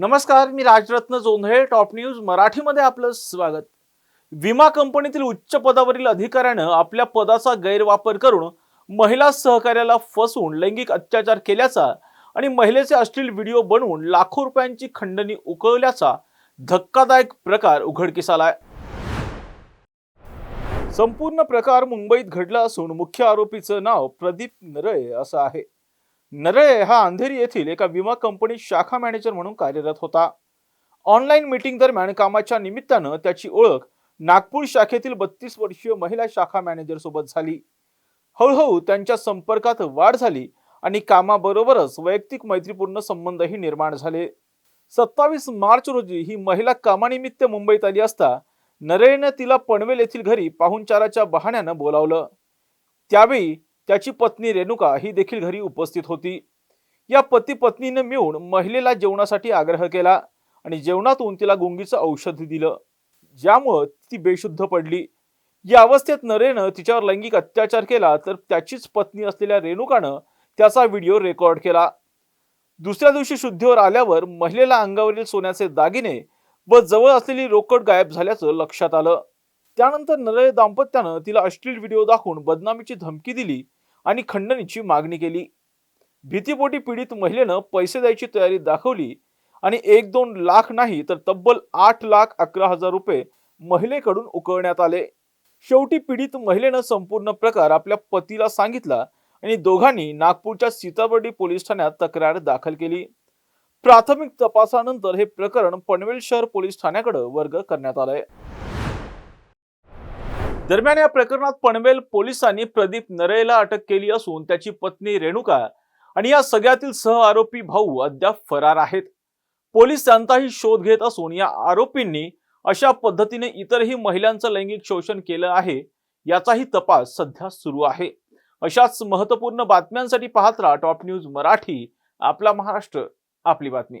नमस्कार मी Rajratna Jondhale top news मराठीमध्ये आपलं स्वागत. विमा कंपनीतील उच्च पदावरील अधिकाऱ्यानं आपल्या पदाचा गैरवापर करून महिला सहकार्याला फसवून लैंगिक अत्याचार केल्याचा आणि महिलेचे अश्लील व्हिडिओ बनवून लाखो रुपयांची खंडणी उकळल्याचा धक्कादायक प्रकार उघडकीस आलाय. संपूर्ण प्रकार मुंबईत घडला असून मुख्य आरोपीचं नाव प्रदीप नरळे असं आहे. नरळे हा अंधेरी येथील एका विमा कंपनीत शाखा मॅनेजर म्हणून कार्यरत होता. ऑनलाईन मीटिंग दरम्यान कामाच्या निमित्तानं त्याची ओळख नागपूर शाखेतील बत्तीस वर्षीय महिला शाखा मॅनेजर सोबत झाली. हळूहळू त्यांच्या संपर्कात वाढ झाली आणि कामाबरोबरच वैयक्तिक मैत्रीपूर्ण संबंधही निर्माण झाले. सत्तावीस मार्च रोजी ही महिला कामानिमित्त मुंबईत आली असता नरेने तिला पनवेल येथील घरी पाहुणचाराच्या बहाण्यानं बोलावलं. त्यावेळी त्याची पत्नी रेणुका ही देखील घरी उपस्थित होती. या पती पत्नीने मिळून महिलेला जेवणासाठी आग्रह केला आणि जेवणातून तिला गुंगीचं औषध दिलं. ज्यामुळं ती बेशुद्ध पडली. या अवस्थेत नरेनं तिच्यावर लैंगिक अत्याचार केला तर त्याचीच पत्नी असलेल्या रेणुकानं त्याचा व्हिडिओ रेकॉर्ड केला. दुसऱ्या दिवशी शुद्धीवर आल्यावर महिलेला अंगावरील सोन्याचे दागिने व जवळ असलेली रोकड गायब झाल्याचं लक्षात आलं. त्यानंतर नरे दाम्पत्यानं तिला अश्लील व्हिडिओ दाखवून बदनामीची धमकी दिली आणि खंडणीची मागणी केली. भीतीपोटी पीडित महिलेनं पैसे द्यायची तयारी दाखवली आणि एक दोन लाख नाही तर तब्बल आठ लाख अकरा हजार रुपये महिलेकडून उकळण्यात आले. शेवटी पीडित महिलेनं संपूर्ण प्रकार आपल्या पतीला सांगितला आणि दोघांनी नागपूरच्या सीताबर्डी पोलीस ठाण्यात तक्रार दाखल केली. प्राथमिक तपासानंतर हे प्रकरण पनवेल शहर पोलीस ठाण्याकडे वर्ग करण्यात आलंय. दरम्यान या प्रकरणात पनवेल पोलिसांनी प्रदीप नरेला अटक केली असून त्याची पत्नी रेणुका आणि या सगळ्यातील सह आरोपी भाऊ अद्याप फरार आहेत. पोलीस त्यांचाही शोध घेत असून या आरोपींनी अशा पद्धतीने इतरही महिलांचं लैंगिक शोषण केलं आहे याचाही तपास सध्या सुरू आहे. अशाच महत्त्वपूर्ण बातम्यांसाठी पाहत राहा टॉप न्यूज मराठी आपला महाराष्ट्र आपली बातमी.